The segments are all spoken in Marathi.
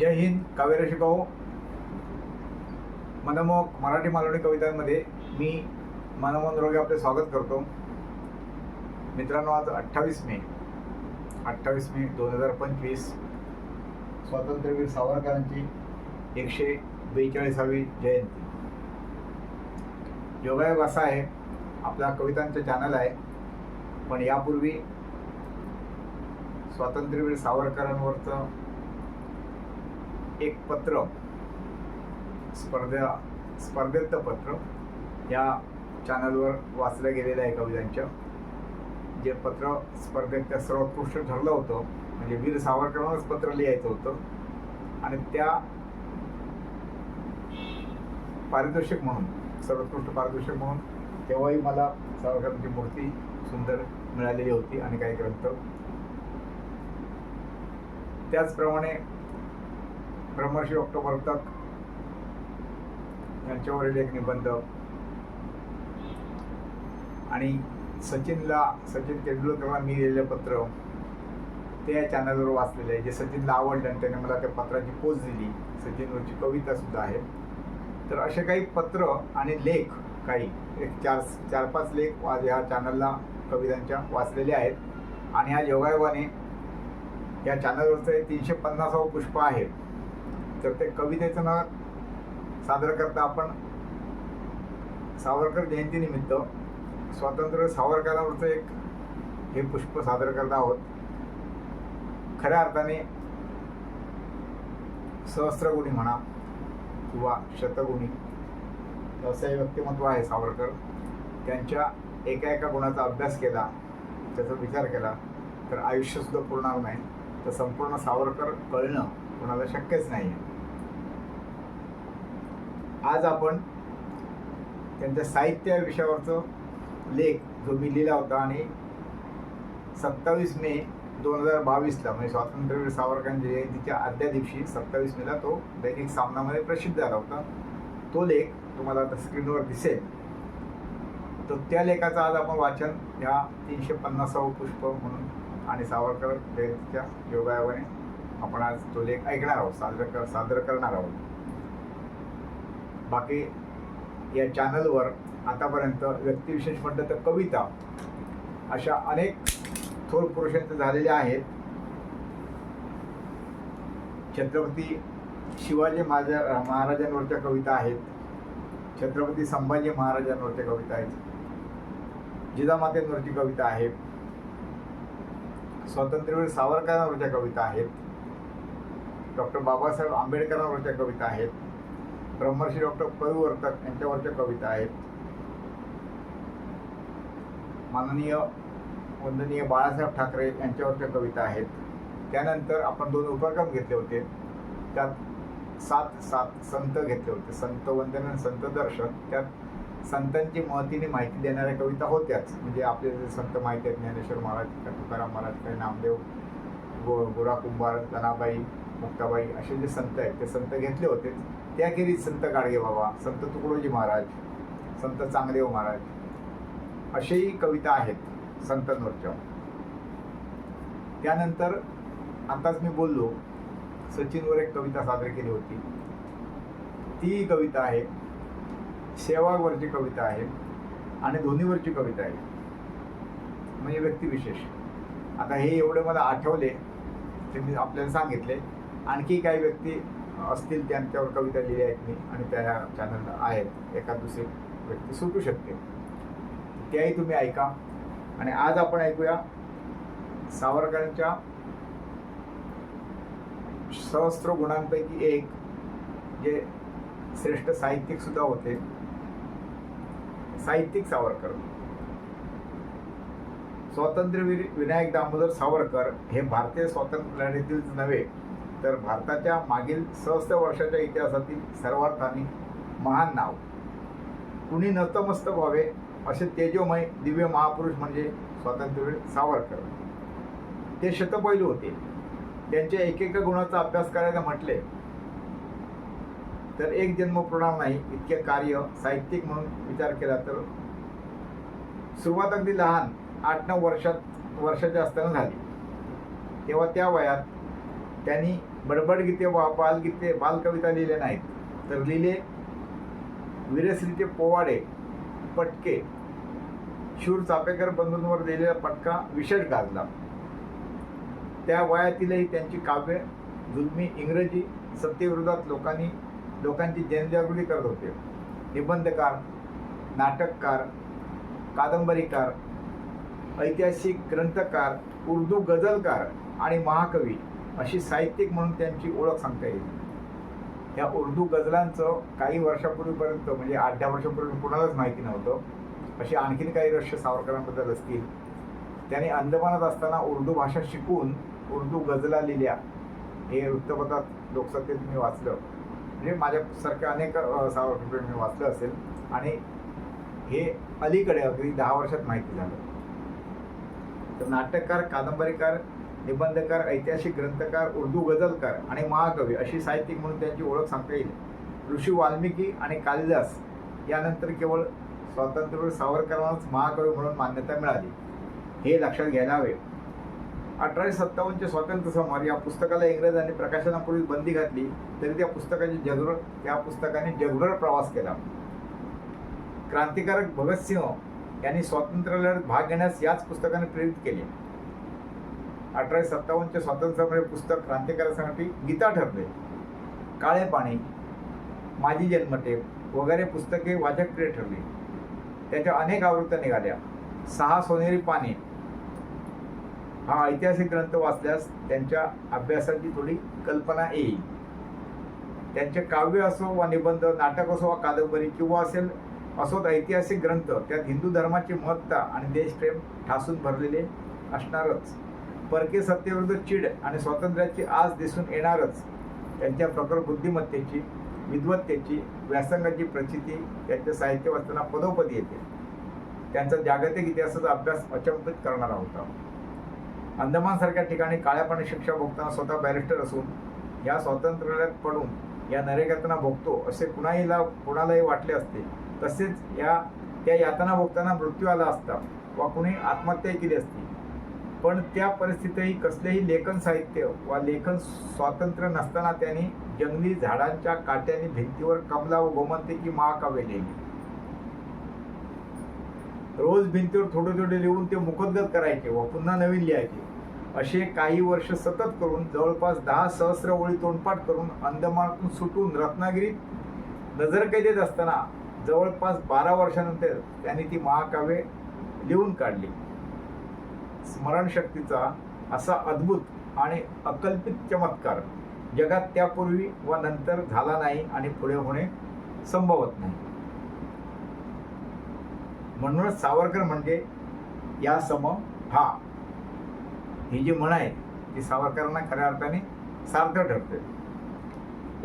जय हिंद काव्य शिकाऊ मनमोहक मराठी मालवणी कवितांमध्ये मी मनमोहन रोगे आपले स्वागत करतो. मित्रांनो आज अठ्ठावीस मे अठ्ठावीस मे दोन हजार पंचवीस. स्वातंत्र्यवीर सावरकरांची एकशे बेचाळीसावी जयंती. योगायोग असा आहे आपला कवितांचं चॅनल आहे पण यापूर्वी स्वातंत्र्यवीर सावरकरांवरचं एक पत्र स्पर्धा स्पर्धेत पत्र या चॅनलवर वाचलं गेलेलं आहे कवितांच्या जे पत्र स्पर्धेत त्या सर्वोत्कृष्ट ठरलं होतं म्हणजे वीर सावरकरांनाच पत्र लिहायचं होतं. आणि त्या पारितोषिक म्हणून सर्वोत्कृष्ट पारितोषिक म्हणून तेव्हाही मला सावरकरांची मूर्ती सुंदर मिळालेली होती आणि काही ग्रंथ. त्याचप्रमाणे ब्रह्मर्षी डॉक्टर वर्तक यांच्यावरील एक निबंध. आणि सचिनला सचिन तेंडुलकरला मी लिहिलेलं पत्र ते या चॅनलवर वाचलेलं आहे जे सचिनला आवडलं आणि त्याने मला त्या पत्राची पोच दिली. सचिनवरची कविता सुद्धा आहे. तर असे काही पत्र आणि लेख काही एक चार चार पाच लेख आज ह्या चॅनलला कवितांच्या वाचलेले आहेत. आणि या योगायोगाने या चॅनलवरचं तीनशे पन्नासावं पुष्प आहे. तर ते कवितेचं नाव सादर करता आपण सावरकर जयंतीनिमित्त स्वातंत्र्य सावरकरांवरचं एक हे पुष्प सादर करत आहोत. खऱ्या अर्थाने सहस्त्रगुणी म्हणा किंवा शतगुणी असं व्यक्तिमत्व आहे सावरकर. त्यांच्या एका एका गुणाचा अभ्यास केला त्याचा विचार केला तर आयुष्यसुद्धा पुरणार नाही. तर संपूर्ण सावरकर कळणं कोणाला शक्यच नाही आहे आज आपण त्यांच्या साहित्य या विषयावरचं लेख जो मी लिहिला होता आणि सत्तावीस मे दोन हजार बावीसला म्हणजे स्वातंत्र्यवीर सावरकरांच्या जयंतीच्या आदल्या दिवशी सत्तावीस मेला तो दैनिक सामनामध्ये प्रसिद्ध झाला होता. तो लेख तुम्हाला आता स्क्रीनवर दिसेल. तर त्या लेखाचं आज आपण वाचन ह्या तीनशे पन्नासावं पुष्प म्हणून आणि सावरकर जयंतीच्या योगायोगाने आपण आज तो लेख ऐकणार आहोत सादर कर सादर करणार आहोत. बाकी या चॅनलवर आतापर्यंत व्यक्तिविशेष म्हटलं तर कविता अशा अनेक थोर पुरुषांचे झालेल्या आहेत. छत्रपती शिवाजी महाराजा महाराजांवरच्या कविता आहेत. छत्रपती संभाजी महाराजांवरच्या कविता आहेत. जिजामातेंवरची कविता आहे स्वातंत्र्यवीर सावरकरांवरच्या कविता आहेत. डॉक्टर बाबासाहेब आंबेडकरांवरच्या कविता आहेत. ब्रह्मर्षी डॉक्टर पविवर्तक यांच्यावरच्या कविता आहेत. माननीय वंदनीय बाळासाहेब ठाकरे यांच्यावरच्या कविता आहेत. त्यानंतर आपण दोन उपक्रम घेतले होते. त्यात सात सात संत घेतले होते. संत वंदन आणि संत दर्शन. त्यात संतांची महतीने माहिती देणाऱ्या कविता होत्याच. म्हणजे आपले जे संत माहिती आहेत ज्ञानेश्वर महाराज का तुकाराम महाराज काही नामदेव गो गोरा कुंभार जनाबाई मुक्ताबाई असे जे संत आहेत ते संत घेतले होते. त्याखेरीज संत गाडगे बाबा संत तुकडोजी महाराज संत चांगदेव महाराज असेही कविता आहेत संतांवरच्या त्यानंतर आताच मी बोललो सचिनवर एक कविता सादर केली होती. ती कविता आहे सेवावरची कविता आहे आणि दोन्हीवरची कविता आहे. म्हणजे व्यक्तिविशेष. आता हे एवढे मला आठवले ते मी आपल्याला सांगितले. आणखी काही व्यक्ती असतील त्यांच्यावर कविता लिहिल्या आहेत मी आणि त्या चॅनलला आहेत. एका दुसरी व्यक्ती सुटू शकते. त्याही तुम्ही ऐका. आणि आज आपण ऐकूया सावरकरांच्या सहस्त्र गुणांपैकी एक जे श्रेष्ठ साहित्यिक सुद्धा होते. साहित्यिक सावरकर. स्वातंत्र्यवीर विनायक दामोदर सावरकर हे भारतीय स्वातंत्र्य लढ्यातील नव्हे. तर भारताच्या मागील सहस्त्र वर्षाच्या इतिहासातील सर्वार्थाने महान नाव. कुणी नतमस्तक व्हावे असे तेजोमय दिव्य महापुरुष म्हणजे स्वातंत्र्यवीर सावरकर. ते शतपैलू होते. त्यांच्या एकेका गुणाचा अभ्यास करायला म्हटले तर एक जन्म पुरणार नाही इतके कार्य साहित्यिक म्हणून विचार केला तर सुरुवात अगदी लहान आठ नऊ वर्षात वर्षाच्या असताना झाली. तेव्हा त्या वयात त्यांनी बडबडगीते वा बालगीते बालकविता लिहिल्या नाहीत. तर लिहिले वीरश्रीचे पोवाडे पटके. शूर चापेकर बंधूंवर दिलेला पटका विशेष गाजला. त्या वयातीलही त्यांची काव्य जुलमी इंग्रजी सत्तेविरोधात लोकांनी लोकांची जनजागृती करत होते. निबंधकार नाटककार कादंबरीकार ऐतिहासिक ग्रंथकार उर्दू गझलकार आणि महाकवी अशी साहित्यिक म्हणून त्यांची ओळख सांगता येईल. या उर्दू गझलांचं काही वर्षापूर्वीपर्यंत म्हणजे आठ दहा वर्षापूर्वी कुणालाच माहिती नव्हतं. अशी आणखीन काही रहस्य सावरकरांबद्दल असतील. त्याने अंदमानात असताना उर्दू भाषा शिकून उर्दू गझला लिहिल्या. हे वृत्तपत्रात लोकसत्तेत मी वाचलं. म्हणजे माझ्यासारख्या अनेक अ, सावरकर मी वाचलं असेल. आणि हे अलीकडे अगदी दहा वर्षात माहिती झालं. तर नाटककार कादंबरीकार निबंधकार ऐतिहासिक ग्रंथकार उर्दू गझलकार आणि महाकवी अशी साहित्यिक म्हणून त्यांची ओळख सांगता येईल. ऋषी वाल्मिकी आणि कालिदास यानंतर केवळ स्वातंत्र्यवीर सावरकरांनाच महाकवी म्हणून मान्यता मिळाली. हे लक्षात घ्यायला हवे. अठराशे सत्तावन्नचे स्वातंत्र्य समर या पुस्तकाला इंग्रजांनी प्रकाशनापूर्वी बंदी घातली तरी त्या पुस्तकाची जगभर त्या पुस्तकाने जगभर प्रवास केला. क्रांतिकारक भगतसिंह यांनी स्वातंत्र्य लढ्यात भाग घेण्यास याच पुस्तकाने प्रेरित केले. अठराशे सत्तावन्नचे स्वातंत्र्यामुळे पुस्तक क्रांतिकारासाठी गीता ठरले. काळे पाणी माझी जन्मटेप वगैरे पुस्तके वाचकप्रिय ठरली. त्याच्या अनेक आवृत्त्या निघाल्या. सहा सोनेरी पाने. हा ऐतिहासिक ग्रंथ वाचल्यास त्यांच्या अभ्यासाची थोडी कल्पना येईल. त्यांचे काव्य असो वा निबंध नाटक असो वा कादंबरी किंवा असेल असोत ऐतिहासिक ग्रंथ त्यात हिंदू धर्माची महत्ता आणि देशप्रेम ठासून भरलेले असणारच. परकीय सत्तेविरुद्ध चीड आणि स्वातंत्र्याची आज दिसून येणारच त्यांच्या प्रखर बुद्धिमत्तेची विद्वत्तेची व्यासंगाची प्रचिती त्यांच्या साहित्य वाचताना पदोपदी येते. त्यांचा जागतिक इतिहासाचा अभ्यास अचंबित करणारा होता. अंदमानसारख्या ठिकाणी काळ्यापणे शिक्षा भोगताना स्वतः बॅरिस्टर असून या स्वातंत्र्यात पडून या नरेगातना भोगतो असे कुणाहीला कुणालाही वाटले असते तसेच या त्या यातना भोगताना मृत्यू आला असता वा कुणी आत्महत्या केली असती पण त्या परिस्थितीतही कसलेही लेखन साहित्य वा लेखन स्वातंत्र्य नसताना त्यांनी जंगली झाडांच्या काट्याने भिंतीवर कमला व गोमंतकी महाकाव्य लिहिली. रोज भिंतीवर थोडे थोडे लिहून ते मुखोद्गत करायचे व पुन्हा नवीन लिहायचे. असे काही वर्ष सतत करून जवळपास दहा सहस्र ओळी तोंडपाठ करून अंदमानातून सुटून रत्नागिरीत नजर कैदेत असताना जवळपास बारा वर्षानंतर त्यांनी ती महाकाव्ये लिहून काढली. स्मरणशक्तीचा असा अद्भुत आणि अकल्पित चमत्कार जगात त्यापूर्वी व नंतर झाला नाही आणि पुढे होणे संभवत नाही. म्हणूनच सावरकर म्हणजे या सम हा ही जी म्हण आहे ती सावरकरांना खऱ्या अर्थाने सार्थ ठरते.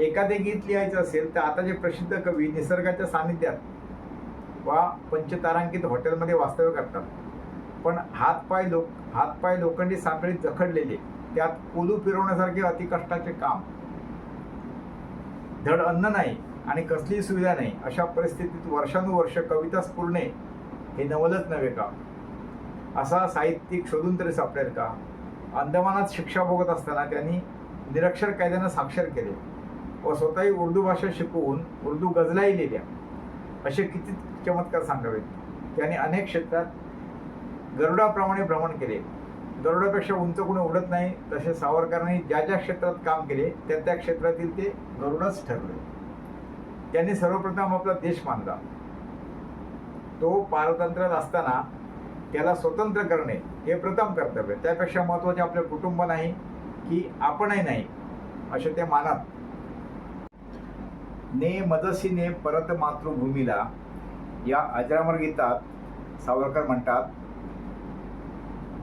एखादे गीत लिहायचं असेल तर आता जे प्रसिद्ध कवी निसर्गाच्या सानिध्यात वा पंचतारांकित हॉटेलमध्ये वास्तव्य करतात. पण हातपाय लोक हातपाय लोखंडी साखळीत जखडलेले त्यात कोलू फिरवण्यासारखे अतिकष्टाचे काम. धड अन्न नाही आणि कसलीही सुविधा नाही अशा परिस्थितीत वर्षानुवर्ष कविता स्फुरणे हे नवलच नव्हे का? असा साहित्यिक शोधून तरी सापडेल का? अंदमानात शिक्षा भोगत असताना त्यांनी निरक्षर कायद्यानं साक्षर केले व स्वतःही उर्दू भाषा शिकवून उर्दू गजलाही लिहिल्या. असे किती चमत्कार सांगावेत? त्यांनी अनेक क्षेत्रात गरुडाप्रमाणे भ्रमण केले. गरुडापेक्षा उंच कोणी उडत नाही तसे सावरकरांनी ज्या ज्या क्षेत्रात काम केले त्या त्या क्षेत्रातील ते गरुडच ठरले. त्यांनी सर्वप्रथम आपला देश मानला. तो पारतंत्र्यात असताना त्याला स्वतंत्र करणे हे प्रथम कर्तव्य. त्यापेक्षा महत्त्वाचे आपले कुटुंब नाही की आपणही नाही असे ते मानत. ने मदसीने परत मातृभूमीला या अजरामर गीतात सावरकर म्हणतात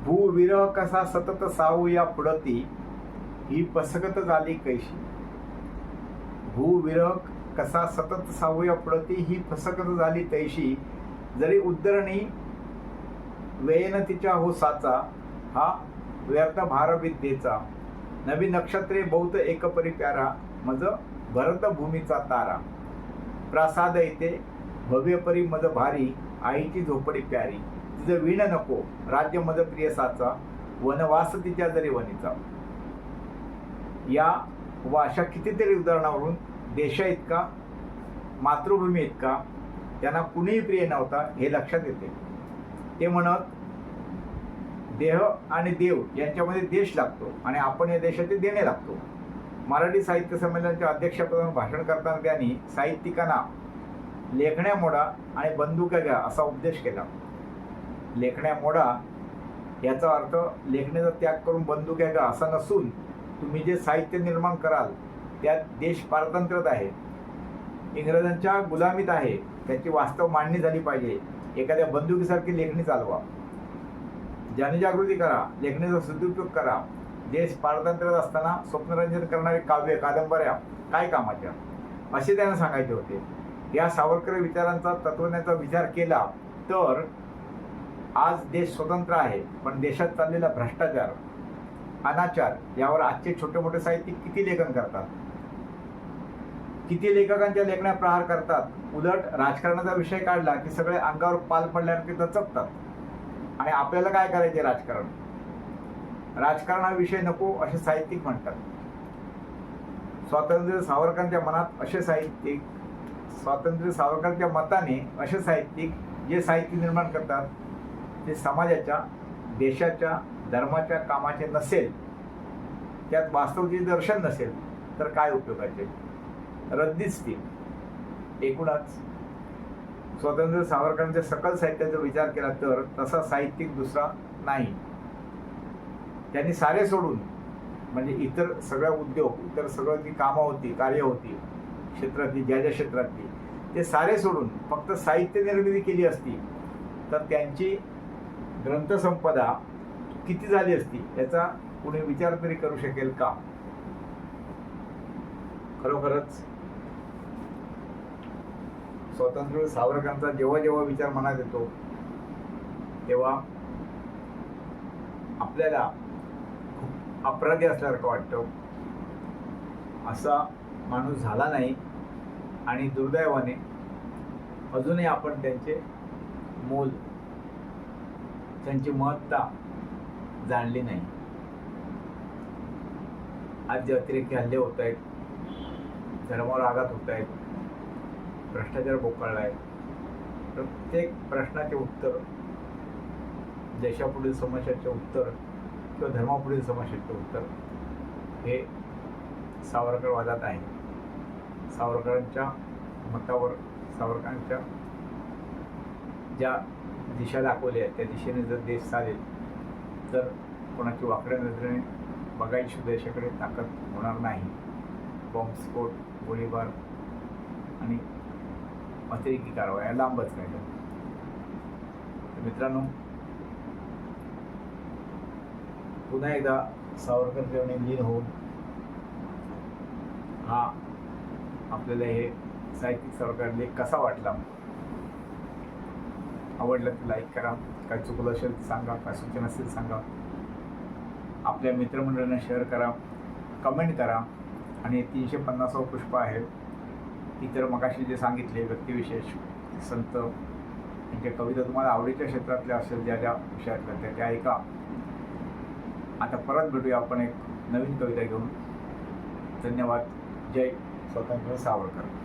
भूविरह कसा सतत साऊ या पुढती ही पसकत झाली कैशी. भूविरह कसा सतत साऊ या पुढती ही फसगत झाली तैशी. जरी उद्धरणी वेयन तिच्या हो साचा हा व्यर्थ भारविद्येचा. नवी नक्षत्रे बहुत एकपरी प्यारा मज भरत भूमीचा तारा. प्रासाद येते भव्यपरी मज भारी आईची झोपडी प्यारी. विण नको. राज्य मद प्रिय साचा वनवास तिच्या जरी वनीचा या व अशा कितीतरी उदाहरणावरून देशा इतका मातृभूमी इतका त्यांना कुणीही प्रिय नव्हता हे लक्षात येते. ते म्हणत देह आणि देव यांच्यामध्ये देश लागतो आणि आपण या देशाचे देणे लागतो. मराठी साहित्य संमेलनाच्या अध्यक्षपदावर भाषण करताना त्यांनी साहित्यिकांना लेखण्या मोडा आणि बंदुका घ्या असा उपदेश केला. लेखण्या मोडा याचा अर्थ लेखण्याचा त्याग करून बंदूक घ्यायचा असा नसून तुम्ही जे साहित्य निर्माण कराल त्यात देश पारतंत्र्यात आहे. इंग्रजांच्या गुलामीत आहे. त्याची वास्तव मांडणी झाली पाहिजे. एखाद्या बंदुकीसारखी लेखणी चालवा. जनजागृती करा लेखणीचा सदुपयोग करा. देश पारतंत्र्यात असताना स्वप्नरंजन करणारे काव्य कादंबऱ्या काय कामाच्या? असे त्यांना सांगायचे होते. या सावरकर विचारांचा तत्वज्ञाचा विचार केला तर आज देश स्वतंत्र आहे पण देशात चाललेला भ्रष्टाचार अनाचार यावर आजचे छोटे मोठे साहित्यिक किती लेखन करतात? किती लेखकांच्या लेखण्या प्रहार करतात? उलट राजकारणाचा विषय काढला की सगळे अंगावर पाल पडल्यानंतर दचकतात. आणि आपल्याला काय करायचे राजकारण? राजकारणाविषयी हा विषय नको असे साहित्यिक म्हणतात. स्वातंत्र्य सावरकरांच्या मनात असे साहित्यिक स्वातंत्र्य सावरकरांच्या मताने असे साहित्यिक जे साहित्य निर्माण करतात ते समाजाच्या देशाच्या धर्माच्या कामाचे नसेल त्यात वास्तवचे दर्शन नसेल तर काय उपयोगाचे? रद्दीच ती एकूणच स्वतंत्र सावरकरांच्या सकल साहित्याचा विचार केला तर तसा साहित्यिक दुसरा नाही. त्यांनी सारे सोडून म्हणजे इतर सगळ्या उद्योग इतर सगळं जी कामं होती कार्य होती क्षेत्रातली ज्या ज्या क्षेत्रातली ते सारे सोडून फक्त साहित्य निर्मिती केली असती तर त्यांची ग्रंथसंपदा किती झाली असती याचा कुणी विचार तरी करू शकेल का? खरोखरच स्वातंत्र्य सावरकरांचा जेव्हा जेव्हा विचार मनात येतो तेव्हा आपल्याला खूप अपराधी असल्यासारखं वाटतं. असा माणूस झाला नाही आणि दुर्दैवाने अजूनही आपण त्यांचे मोल त्यांची महत्ता जाणली नाही. आज जे अतिरेकी हल्ले होत आहेत धर्मावर आघात होत आहेत भ्रष्टाचार बोकाळला आहे. प्रत्येक प्रश्नाचे उत्तर देशापुढील समस्याचे उत्तर किंवा धर्मापुढील समस्याचे उत्तर हे सावरकरवादात आहे. सावरकरांच्या मतावर सावरकरांच्या ज्या दिशा दाखवल्या आहे. त्या दिशेने जर देश चालेल तर कोणाची वाकड्या नजरेने बघायची देशाकडे ताकद होणार नाही. बॉम्बस्फोट गोळीबार आणि अतिरेकी कारवाया लांबच राहिल्या मित्रांनो पुन्हा एकदा सावरकर चरणी लीन होऊन हा आपल्याला हे साहित्यिक सावरकर लेख कसा वाटला? आवडलं तर लाईक करा. काय चुकलं असेल तर सांगा. काय सूचना असेल सांगा. आपल्या मित्रमंडळांना शेअर करा. कमेंट करा. आणि तीनशे पन्नासावं पुष्प आहे. इतर मगाशी जे सांगितले व्यक्तिविशेष संत त्यांच्या कविता तुम्हाला आवडीच्या क्षेत्रातल्या असेल ज्या ज्या विषयातल्या त्या त्या ऐका. आता परत भेटूया आपण एक नवीन कविता घेऊन. धन्यवाद. जय स्वतंत्र सावरकर.